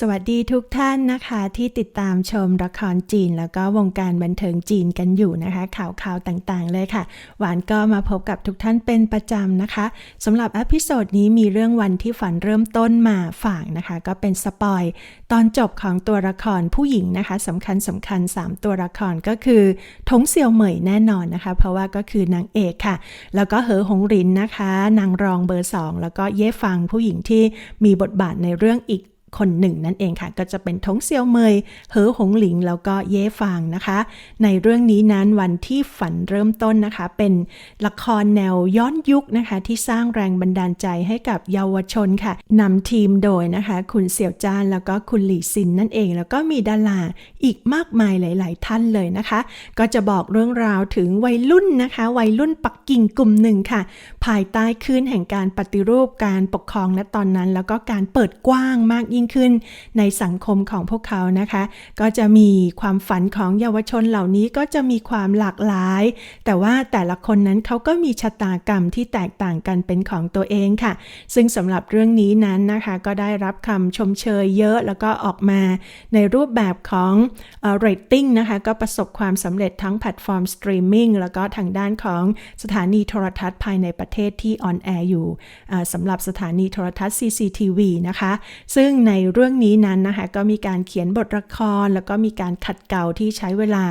สวัสดีทุกท่านนะคะที่ติดตามชมละครจีน แล้วก็วงการบันเทิงจีนกันอยู่นะคะ ข่าวข่าวต่างๆ เลยค่ะ หวานก็มาพบกับทุกท่านเป็นประจำนะคะสำหรับอพิโซดนี้มีเรื่องวันที่ฝันเริ่มต้นมาฝากนะคะ ก็เป็นสปอยตอนจบของตัวละครผู้หญิงนะคะสำคัญสำคัญ 3 ตัวละครก็คือทงเซียวเหมยแน่นอนนะคะ เพราะว่าก็คือนางเอกค่ะ แล้วก็เหอหงรินนะคะ นางรองเบอร์ 2 แล้วก็เย่ฟังผู้หญิงที่มีบทบาทในเรื่องอีก คนหนึ่งนั่นเองค่ะ ก็จะเป็นทงเซียวเมย เหอหงหลิง แล้วก็เย่ฟางนะคะ ในเรื่องนี้นั้นวันที่ฝันเริ่มต้นนะคะ เป็นละครแนวย้อนยุคนะคะ ที่สร้างแรงบันดาลใจให้กับเยาวชนค่ะนำทีมโดยนะคะ คุณเสี่ยวจ้านแล้วก็คุณหลี่ซินนั่นเอง แล้วก็มีดาราอีกมากมายหลาย ๆ ท่านเลยนะคะ ก็จะบอกเรื่องราวถึงวัยรุ่นนะคะ วัยรุ่นปักกิ่งกลุ่มหนึ่งค่ะ ภายใต้คลื่นแห่งการปฏิรูปการปกครองณตอนนั้น แล้วก็การเปิดกว้างมากยิ่งขึ้นในสังคมของพวกเขานะคะ ก็จะมีความฝันของเยาวชนเหล่านี้ก็จะมีความหลากหลาย แต่ว่าแต่ละคนนั้นเขาก็มีชะตากรรมที่แตกต่างกันเป็นของตัวเองค่ะ ซึ่งสำหรับเรื่องนี้นั้นนะคะ ก็ได้รับคำชมเชยเยอะแล้วก็ออกมาในรูปแบบของเรตติ้งนะคะ ก็ประสบความสำเร็จทั้งแพลตฟอร์มสตรีมมิ่งแล้วก็ทางด้านของสถานีโทรทัศน์ภายในประเทศที่ออนแอร์อยู่สำหรับสถานีโทรทัศน์ CCTV นะคะ ซึ่งในเรื่องนี้นั้นนะคะ ก็มีการเขียนบทละคร แล้วก็มีการขัดเกลาที่ใช้เวลา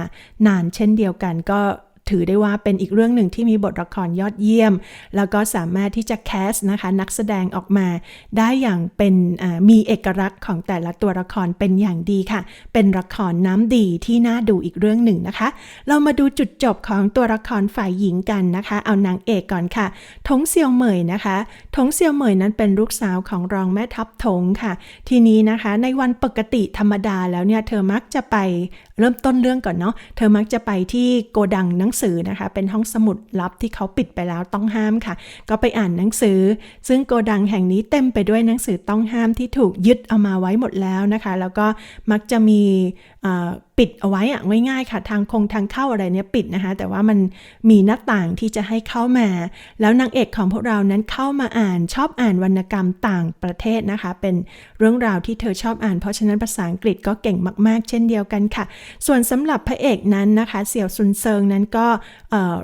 นานเช่นเดียวกัน ก็ ถือได้ว่าเป็นอีกเรื่องหนึ่งที่มีบทละครยอดเยี่ยม แล้วก็สามารถที่จะแคสนะคะนักแสดงออกมา ได้อย่างเป็นมีเอกลักษณ์ของแต่ละตัวละครเป็นอย่างดีค่ะ เป็นละครน้ำดีที่น่าดูอีกเรื่องหนึ่งนะคะ เรามาดูจุดจบของตัวละครฝ่ายหญิงกันนะคะ เอานางเอกก่อนค่ะ ทงเซียวเหมยนะคะทงเซียวเหมยนั้นเป็นลูกสาวของรองแม่ทัพทงค่ะ ทีนี้นะคะในวันปกติธรรมดาแล้วเนี่ยเธอมักจะไป เริ่มต้นเรื่องก่อนเนาะ เธอมักจะไปที่โกดังหนังสือนะคะ เป็นห้องสมุดลับที่เขาปิดไปแล้วต้องห้ามค่ะ ก็ไปอ่านหนังสือ ซึ่งโกดังแห่งนี้เต็มไปด้วยหนังสือต้องห้ามที่ถูกยึดเอามาไว้หมดแล้วนะคะ แล้วก็มักจะมีปิดเอาไว้อะง่ายๆค่ะ ทางคงทางเข้าอะไรเนี่ยปิดนะคะ แต่ว่ามันมีหน้าต่างที่จะให้เข้ามา แล้วนางเอกของพวกเรานั้นเข้ามาอ่านชอบอ่านวรรณกรรมต่างประเทศนะคะ เป็นเรื่องราวที่เธอชอบอ่าน เพราะฉะนั้นภาษาอังกฤษก็เก่งมากๆ เช่นเดียวกันค่ะส่วนสำหรับพระเอกนั้นนะคะ เสี่ยวซุนเซิงนั้นก็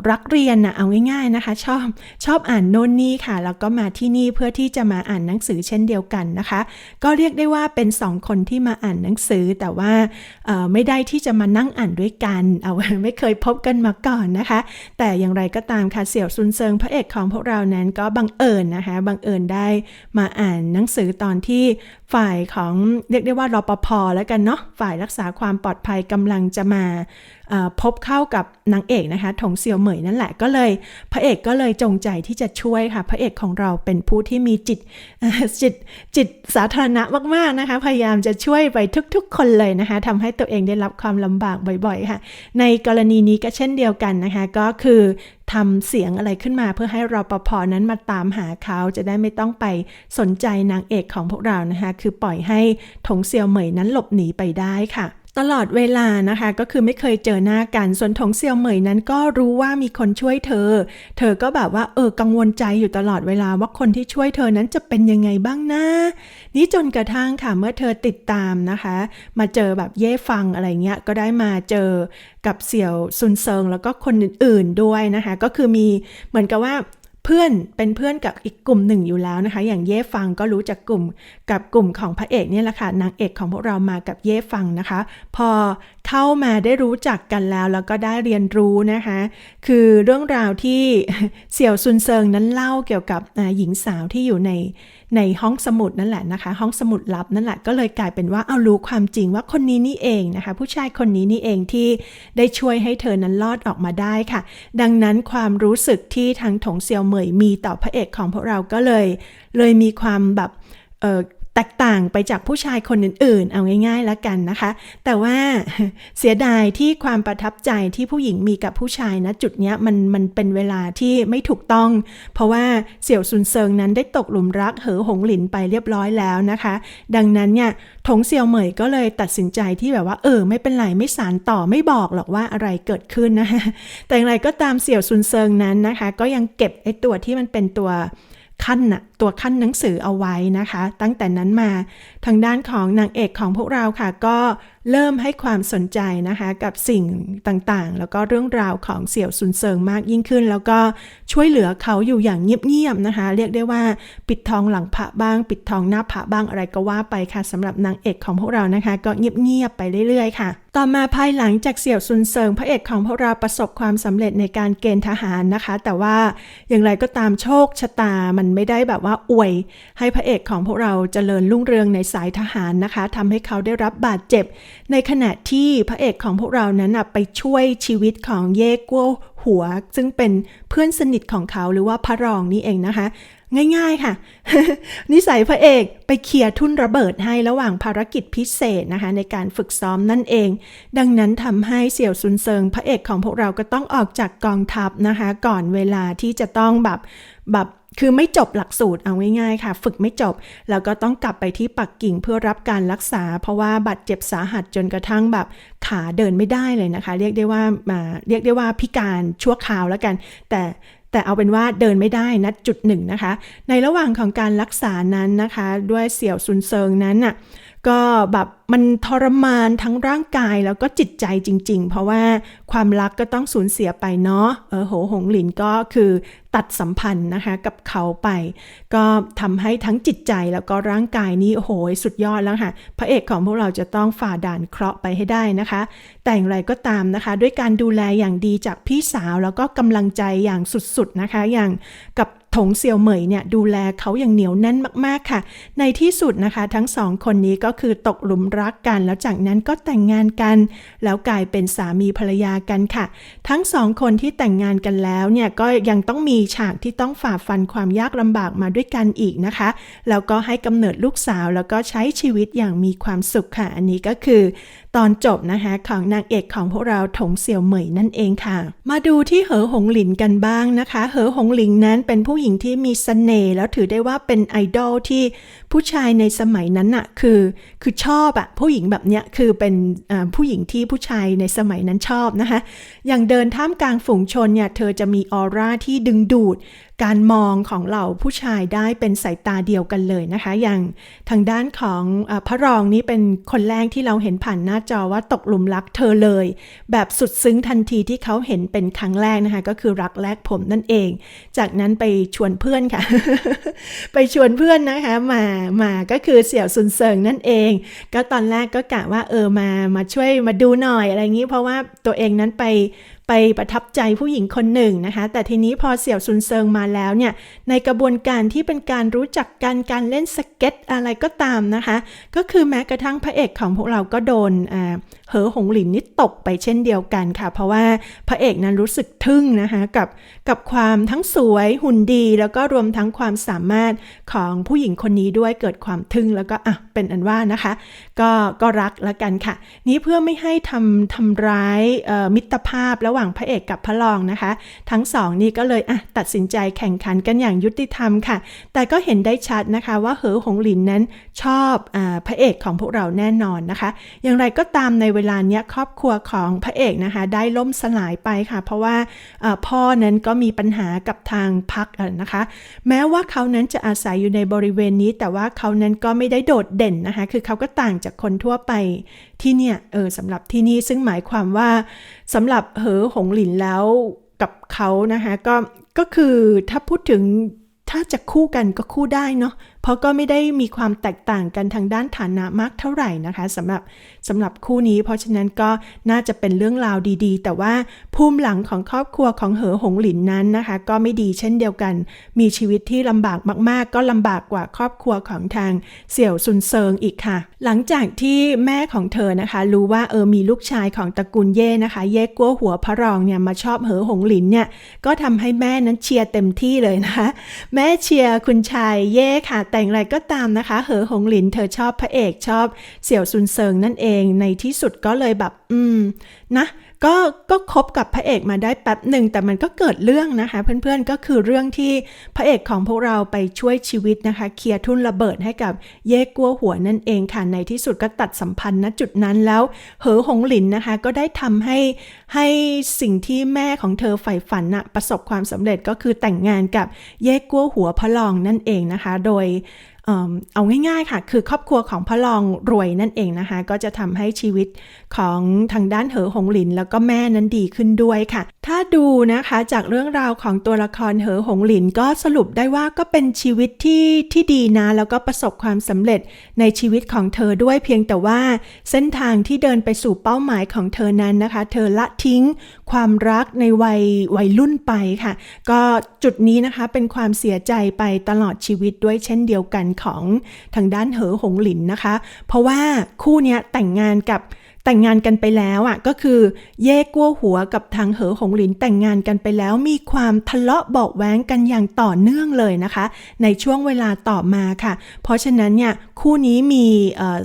รักเรียนนะเอาง่ายๆนะคะ ชอบชอบอ่านโน่นนี่ค่ะ แล้วก็มาที่นี่เพื่อที่จะมาอ่านหนังสือเช่นเดียวกันนะคะ ก็เรียกได้ว่าเป็นสองคนที่มาอ่านหนังสือแต่ว่าไม่ได้ที่จะมานั่งอ่านด้วยกัน เอาไม่เคยพบกันมาก่อนนะคะ แต่อย่างไรก็ตามค่ะเสี่ยวซุนเซิงพระเอกของพวกเรานั้นก็บังเอิญนะคะบังเอิญได้มาอ่านหนังสือตอนที่ฝ่ายของเรียกได้ว่ารปภแล้วกันเนาะฝ่ายรักษาความปลอดภัยกำลังจะมาพบเข้ากับนางเอกนะคะถงเซียวเหมยนั่นแหละก็เลย พระเอกก็เลยจงใจที่จะช่วยค่ะ พระเอกของเราเป็นผู้ที่มีจิตจิตจิตสาธารณะมากๆนะคะ พยายามจะช่วยไปทุกๆ คนเลยนะคะทำให้ตัวเองได้รับความลำบากบ่อยๆค่ะ ในกรณีนี้ก็เช่นเดียวกันนะคะ ก็คือทำเสียงอะไรขึ้นมาเพื่อให้รปภนั้นมาตามหาเขาจะได้ไม่ต้องไปสนใจนางเอกของพวกเรานะคะ คือปล่อยให้ถงเซียวเหมยนั้นหลบหนีไปได้ค่ะ ตลอดเวลานะคะ ก็คือไม่เคยเจอหน้ากัน ส่วนถงเซียวเหมยนั้นก็รู้ว่ามีคนช่วยเธอ เธอก็แบบว่าเออกังวลใจอยู่ตลอดเวลาว่าคนที่ช่วยเธอนั้นจะเป็นยังไงบ้างนะนี่จนกระทั่งค่ะเมื่อเธอติดตามนะคะ มาเจอแบบเย่ฟังอะไรเงี้ยก็ได้มาเจอกับเสี่ยวซุนเซิงแล้วก็คนอื่น ๆด้วยนะคะ ก็คือมีเหมือนกับว่า เพื่อนเป็นเพื่อนกับอีกกลุ่มหนึ่งอยู่แล้วนะคะ อย่างเย่ฟังก็รู้จักกลุ่มกับกลุ่มของพระเอกเนี่ยแหละค่ะนางเอกของพวกเรามากับเย่ฟังนะคะ พอเข้ามาได้รู้จักกันแล้วแล้วก็ได้เรียนรู้นะคะ คือเรื่องราวที่เสี่ยวซุนเซิงนั้นเล่าเกี่ยวกับหญิงสาวที่อยู่ใน ในห้องสมุดนั่นแหละนะคะ ห้องสมุดลับนั่นแหละก็เลยกลายเป็นว่าเอารู้ความจริงว่าคนนี้นี่เองนะคะ ผู้ชายคนนี้นี่เองที่ได้ช่วยให้เธอนั้นรอดออกมาได้ค่ะ ดังนั้นความรู้สึกที่ทางถงเซียวเหมยมีต่อพระเอกของพวกเราก็เลย เลยมีความแบบ แตกต่างไปจากผู้ชายคนอื่นๆ เอาง่ายๆแล้วกันนะคะ แต่ว่าเสียดายที่ความประทับใจที่ผู้หญิงมีกับผู้ชายนะจุดนี้มันมันเป็นเวลาที่ไม่ถูกต้อง เพราะว่าเสี่ยวซุนเซิงนั้นได้ตกหลุมรักเหอหงหลินไปเรียบร้อยแล้วนะคะ ดังนั้นเนี่ยถงเซียวเหมยก็เลยตัดสินใจที่แบบว่า เออ ไม่เป็นไรไม่สารต่อไม่บอกหรอกว่าอะไรเกิดขึ้นนะคะแต่อย่างไรก็ตามเสี่ยวซุนเซิงนั้นนะคะ ก็ยังเก็บไอ้ตัวที่มันเป็นตัวขั้นน่ะ ตัวขั้นหนังสือเอาไว้นะคะ ตั้งแต่นั้นมาทางด้านของนางเอกของพวกเราค่ะ ก็เริ่มให้ความสนใจนะคะ กับสิ่งต่างๆ แล้วก็เรื่องราวของเสี่ยวซุนเซิงมากยิ่งขึ้น แล้วก็ช่วยเหลือเขาอยู่อย่างเงียบๆนะคะ เรียกได้ว่าปิดทองหลังพระบ้าง ปิดทองหน้าพระบ้างอะไรก็ว่าไปค่ะสำหรับนางเอกของพวกเรานะคะ ก็เงียบๆไปเรื่อยๆค่ะ ต่อมาภายหลังจากเสี่ยวซุนเซิงพระเอกของพวกเราประสบความสำเร็จในการเกณฑ์ทหารนะคะ แต่ว่าอย่างไรก็ตามโชคชะตามันไม่ได้แบบว่าอวย ให้พระเอกของพวกเราเจริญรุ่งเรืองในสายทหารนะคะทำให้เขาได้รับบาดเจ็บ ในขณะที่พระเอกของพวกเรานั้นน่ะไปช่วยชีวิตของเย่กัวหัว ซึ่งเป็นเพื่อนสนิทของเขาหรือว่าพระรองนี่เองนะคะ ง่ายๆค่ะ นิสัยพระเอกไปเคลียร์ทุ่นระเบิดให้ระหว่างภารกิจพิเศษนะคะ ในการฝึกซ้อมนั่นเอง ดังนั้นทำให้เสี่ยวซุนเซิง พระเอกของพวกเราก็ต้องออกจากกองทัพนะคะ ก่อนเวลาที่จะต้องแบบแบบ คือไม่จบหลักสูตรเอาง่ายๆค่ะ ฝึกไม่จบ แล้วก็ต้องกลับไปที่ปักกิ่งเพื่อรับการรักษา เพราะว่าบาดเจ็บสาหัสจนกระทั่งแบบขาเดินไม่ได้เลยนะคะ เรียกได้ว่ามาเรียกได้ว่าพิการชั่วคราวแล้วกัน แต่แต่เอาเป็นว่าเดินไม่ได้นะจุดหนึ่งนะคะ ในระหว่างของการรักษานั้นนะคะ ด้วยเสี่ยวซุนเซิงนั้นน่ะ ก็แบบมันทรมานทั้งร่างกายแล้วก็จิตใจจริง ๆ เพราะว่าความรักก็ต้องสูญเสียไปเนาะเออโหหงหลินก็คือตัดสัมพันธ์นะคะกับเขาไป ก็ทำให้ทั้งจิตใจแล้วก็ร่างกายนี้โอ้โหสุดยอดแล้วค่ะพระเอกของพวกเราจะต้องฝ่าด่านเคราะห์ไปให้ได้นะคะ แต่อย่างไรก็ตามนะคะ ด้วยการดูแลอย่างดีจากพี่สาวแล้วก็กำลังใจอย่างสุดๆนะคะ อย่างกับ ถงเซียวเหมยเนี่ยดูแลเขาอย่างเหนียวแน่นมากๆค่ะ ในที่สุดนะคะทั้งสองคนนี้ก็คือตกหลุมรักกัน แล้วจากนั้นก็แต่งงานกัน แล้วกลายเป็นสามีภรรยากันค่ะ ทั้งสองคนที่แต่งงานกันแล้วเนี่ยก็ยังต้องมีฉากที่ต้องฝ่าฟันความยากลำบากมาด้วยกันอีกนะคะ แล้วก็ให้กำเนิดลูกสาวแล้วก็ใช้ชีวิตอย่างมีความสุขค่ะ อันนี้ก็คือ ตอนจบนะคะของนางเอกของพวกเราถงเสี่ยวเหมยนั่นเองค่ะ มาดูที่เหอหงหลินกันบ้างนะคะ เหอหงหลินนั้นเป็นผู้หญิงที่มีเสน่ห์แล้วถือได้ว่าเป็นไอดอลที่ ผู้ชายในสมัยนั้นน่ะคือคือชอบอะผู้หญิงแบบเนี้ยคือเป็นผู้หญิงที่ผู้ชายในสมัยนั้นชอบนะคะ อย่างเดินท่ามกลางฝูงชนเนี่ยเธอจะมีออร่าที่ดึงดูด การมองของเหล่าผู้ชายได้เป็นสายตาเดียวกันเลยนะคะ อย่างทางด้านของอพระรองนี่เป็นคนแรกที่เราเห็นผ่านหน้าจอว่าตกหลุมรักเธอเลย แบบสุดซึ้งทันทีที่เขาเห็นเป็นครั้งแรกนะคะ ก็คือรักแรกผมนั่นเอง จากนั้นไปชวนเพื่อนค่ะ ไปชวนเพื่อนนะคะมามาก็คือเสี่ยวซุนเซิงนั่นเอง ก็ตอนแรกก็กะว่าเออมามาช่วยมาดูหน่อยอะไรอย่างนี้ เพราะว่าตัวเองนั้นไป ไปประทับใจผู้หญิงคนหนึ่งนะคะ แต่ทีนี้พอเสี่ยวซุนเซิงมาแล้วเนี่ย ในกระบวนการที่เป็นการรู้จักกันการเล่นสเก็ตอะไรก็ตามนะคะ ก็คือแม้กระทั่งพระเอกของพวกเราก็โดนอ่าเหอหงหลินนี่ตกไปเช่นเดียวกันค่ะ เพราะว่าพระเอกนั้นรู้สึกทึ่งนะคะกับกับความทั้งสวยหุ่นดีแล้วก็รวมทั้งความสามารถของผู้หญิงคนนี้ด้วยเกิดความทึ่งแล้วก็อะเป็นอันว่านะคะ ก็ก็รักแล้วกันค่ะ นี้เพื่อไม่ให้ทำทำร้ายมิตรภาพระหว่างพระเอกกับพระรองนะคะ ทั้งสองนี่ก็เลยอะตัดสินใจแข่งขันกันอย่างยุติธรรมค่ะ แต่ก็เห็นได้ชัดนะคะว่าเหอหงหลินนั้นชอบอพระเอกของพวกเราแน่นอนนะคะ อย่างไรก็ตามในเวลาเนี้ยครอบครัวของพระเอกนะคะ ได้ล่มสลายไปค่ะ เพราะว่าพ่อนั้นก็มีปัญหากับทางพักนะคะ แม้ว่าเขานั้นจะอาศัยอยู่ในบริเวณนี้ แต่ว่าเขานั้นก็ไม่ได้โดดเด่นนะคะ คือเขาก็ต่างจากคนทั่วไป ที่เนี่ยเออสำหรับที่นี่ซึ่งหมายความว่าสำหรับเหอหงหลินแล้วกับเขานะคะก็ก็คือถ้าพูดถึงถ้าจะคู่กันก็คู่ได้เนาะเพราะก็ไม่ได้มีความแตกต่างกันทางด้านฐานะมากเท่าไหร่นะคะสำหรับสำหรับคู่นี้ เพราะฉะนั้นก็น่าจะเป็นเรื่องราวดีๆ แต่ว่าภูมิหลังของครอบครัวของเหอหงหลินนั้นนะคะ ก็ไม่ดีเช่นเดียวกัน มีชีวิตที่ลำบากมากๆ ก็ลำบากกว่าครอบครัวของทางเสี่ยวซุนเซิงอีกค่ะ หลังจากที่แม่ของเธอนะคะ รู้ว่าเออมีลูกชายของตระกูลเย่นะคะ เย่กัวหัวพระรองเนี่ยมาชอบเหอหงหลินเนี่ยก็ทำให้แม่นั้นเชียร์เต็มที่เลยนะคะแม่เชียร์คุณชายเย่ค่ะแต่อย่างไรก็ตามนะคะ เหอหงหลินเธอชอบพระเอกชอบเสี่ยวซุนเซิงนั่นเองในที่สุดก็เลยแบบ อืม นะ ก็ก็คบกับพระเอกมาได้แป๊บหนึ่งแต่มันก็เกิดเรื่องนะคะ เพื่อนๆก็คือเรื่องที่พระเอกของพวกเราไปช่วยชีวิตนะคะ เคลียร์ทุ่นระเบิดให้กับเย่กัวหัวนั่นเองค่ะในที่สุดก็ตัดสัมพันธ์ณจุดนั้นแล้วเหอหงหลินนะคะ ก็ได้ทำให้ให้สิ่งที่แม่ของเธอใฝ่ฝันนะประสบความสำเร็จก็คือแต่งงานกับเย่กัวหัวพระรองนั่นเองนะคะ โดย เอาง่ายๆค่ะ คือครอบครัวของพระรองรวยนั่นเองนะคะ ก็จะทำให้ชีวิตของทางด้านเหอหงหลิน แล้วก็แม่นั้นดีขึ้นด้วยค่ะ ถ้าดูนะคะจากเรื่องราวของตัวละครเหอหงหลินก็สรุปได้ว่าก็เป็นชีวิตที่ที่ดีนะ แล้วก็ประสบความสำเร็จในชีวิตของเธอด้วยเพียงแต่ว่าเส้นทางที่เดินไปสู่เป้าหมายของเธอนั้นนะคะ เธอละทิ้งความรักในวัยวัยรุ่นไปค่ะ ก็จุดนี้นะคะเป็นความเสียใจไปตลอดชีวิตด้วยเช่นเดียวกันของทางด้านเหอหงหลินนะคะ เพราะว่าคู่นี้แต่งงานกับแต่งงานกันไปแล้วอะก็คือ เย่กัวหัวกับทางเหอหงหลินแต่งงานกันไปแล้วมีความทะเลาะเบาแว้งกันอย่างต่อเนื่องเลยนะคะ ในช่วงเวลาต่อมาค่ะ เพราะฉะนั้นเนี่ยคู่นี้มีเอ่อ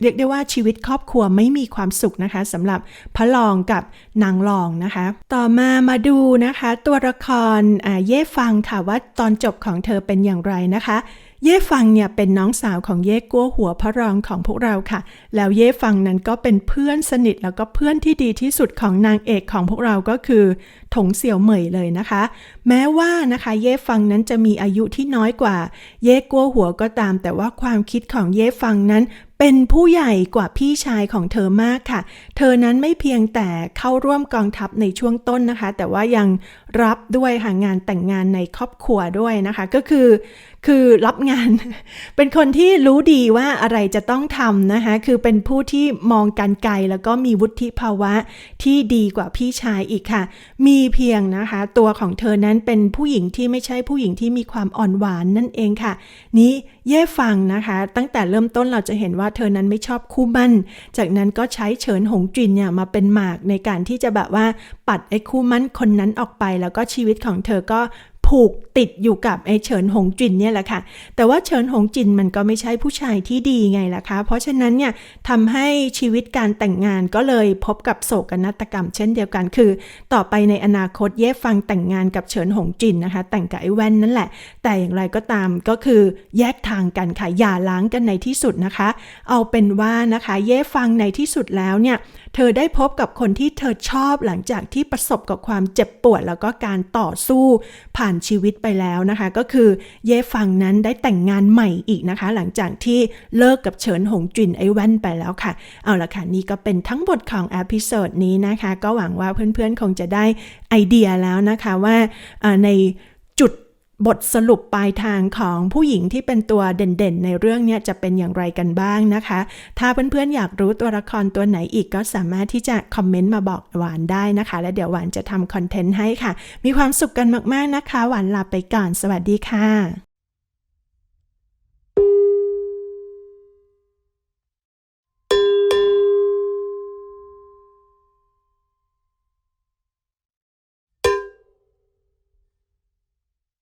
เรียกได้ว่าชีวิตครอบครัวไม่มีความสุขนะคะสำหรับพระรองกับนางรองนะคะ ต่อมามาดูนะคะ ตัวละครเย่ฟังค่ะว่าตอนจบของเธอเป็นอย่างไรนะคะ เย่ฟังเนี่ยเป็นน้องสาวของเย่กัวหัวพระรองของพวกเราค่ะ แล้วเย่ฟังนั้นก็เป็นเพื่อนสนิทแล้วก็เพื่อนที่ดีที่สุดของนางเอกของพวกเราก็คือถงเสี่ยวเหมยเลยนะคะ แม้ว่านะคะเย่ฟังนั้นจะมีอายุที่น้อยกว่า เย่กัวหัวก็ตาม แต่ว่าความคิดของเย่ฟังนั้น เป็นผู้ใหญ่กว่าพี่ชายของเธอมากค่ะ เธอนั้นไม่เพียงแต่เข้าร่วมกองทัพในช่วงต้นนะคะ แต่ว่ายังรับด้วยค่ะงานแต่งงานในครอบครัวด้วยนะคะ ก็คือคือรับงาน เป็นคนที่รู้ดีว่าอะไรจะต้องทำนะคะ คือเป็นผู้ที่มองการไกลแล้วก็มีวุฒิภาวะที่ดีกว่าพี่ชายอีกค่ะ มีเพียงนะคะ ตัวของเธอนั้นเป็นผู้หญิงที่ไม่ใช่ผู้หญิงที่มีความอ่อนหวานนั่นเองค่ะ นี้เย่ฟังนะคะ ตั้งแต่เริ่มต้นเราจะเห็นว่าเธอนั้นไม่ชอบคู่มั่น จากนั้นก็ใช้เฉินหงจินเนี่ยมาเป็นหมากในการที่จะแบบว่าปัดไอ้คู่มั่นคนนั้นออกไป แล้วก็ชีวิตของเธอก็ ผูกติดอยู่กับไอ้เฉินหงจินเนี่ยแหละค่ะ แต่ว่าเฉินหงจินมันก็ไม่ใช่ผู้ชายที่ดีไงล่ะคะ เพราะฉะนั้นเนี่ยทำให้ชีวิตการแต่งงานก็เลยพบกับโศกนาฏกรรม เช่นเดียวกันคือ ต่อไปในอนาคตเย่ฟังแต่งงานกับเฉินหงจินนะคะ แต่งกับไอ้แว่นนั่นแหละ แต่อย่างไรก็ตามก็คือแยกทางกันค่ะอย่าล้างกันในที่สุดนะคะ เอาเป็นว่านะคะเย่ฟังในที่สุดแล้วเนี่ย เธอได้พบกับคนที่เธอชอบหลังจากที่ประสบกับความเจ็บปวดแล้วก็การต่อสู้ผ่านชีวิตไปแล้วนะคะ ก็คือเย่ฟังนั้นได้แต่งงานใหม่อีกนะคะ หลังจากที่เลิกกับเฉินหงจินไอ้แว่นไปแล้วค่ะ เอาละค่ะนี่ก็เป็นทั้งหมดของอพิโซดนี้นะคะ ก็หวังว่าเพื่อนๆคงจะได้ไอเดียแล้วนะคะว่าในจุด บทสรุปปลายทางของผู้หญิงที่เป็นตัวเด่นๆ ในเรื่องเนี้ยจะเป็นอย่างไรกันบ้างนะคะ ถ้าเพื่อนๆ อยากรู้ตัวละครตัวไหนอีกก็สามารถที่จะคอมเมนต์มาบอกหวานได้นะคะ และเดี๋ยวหวานจะทำคอนเทนต์ให้ค่ะ มีความสุขกันมากๆนะคะ หวานลาไปก่อน สวัสดีค่ะ